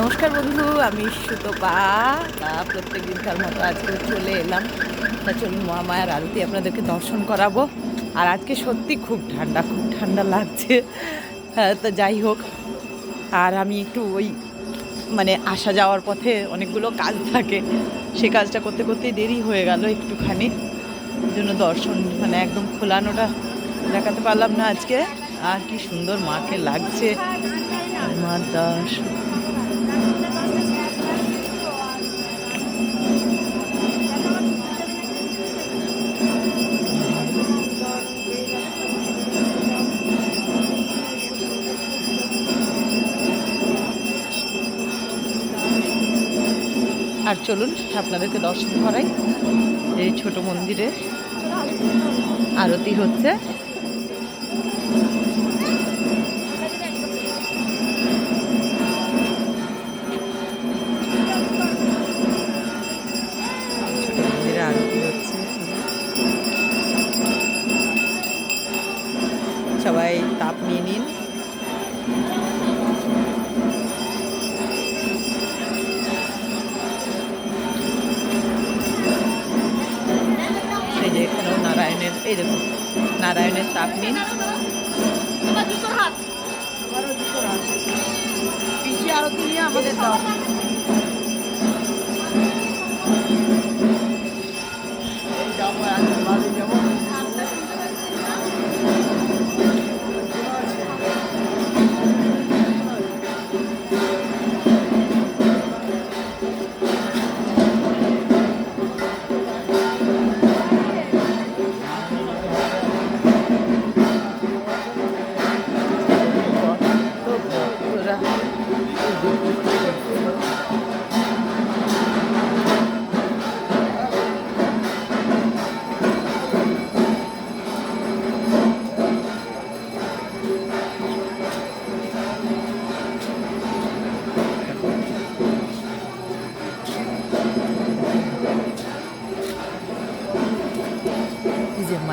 নমস্কার বন্ধু আমি সুতপা। প্রত্যেক দিনকার মতো আজকে চলে এলাম। তা চলুন মহামায়ার আরতি আপনাদেরকে দর্শন করাবো। আর আজকে সত্যি খুব ঠান্ডা খুব ঠান্ডা লাগছে। হ্যাঁ, তো যাই হোক। আর আমি একটু ওই মানে আসা যাওয়ার পথে অনেকগুলো কাজ থাকে। সে কাজটা করতে করতেই দেরি হয়ে গেল একটুখানি। জন্য দর্শন মানে একদম খোলানোটা দেখাতে পারলাম না আজকে। আর কি সুন্দর মাকে লাগছে। মা দাস আর চলুন আপনাদেরকে দর্শন করাই এই ছোট মন্দিরে আরতি হচ্ছে সবাই তাপ নিয়ে নিন। এই দেখুন নারায়ণের তাপ নিন পিসি আরতি নিয়ে আমাদের দাও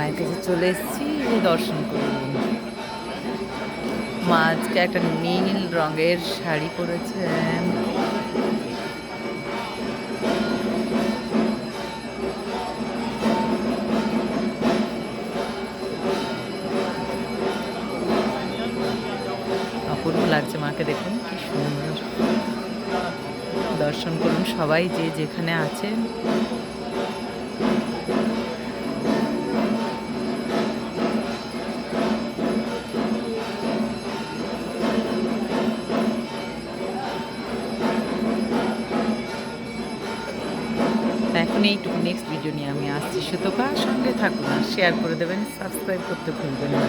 মায়ের কাছে চলে এসেছি দর্শন করুন মা আজকে একটা নীল রঙের শাড়ি পরেছেন। অপূর্ব লাগছে মাকে দেখুন, কি সুন্দর। দর্শন করুন সবাই যে যেখানে আছেন। এখন এইটুকু নেক্সট ভিডিও নিয়ে আমি আসছি। সুতপা, সঙ্গে থাকুন আর শেয়ার করে দেবেন সাবস্ক্রাইব করতে ভুলবেন না।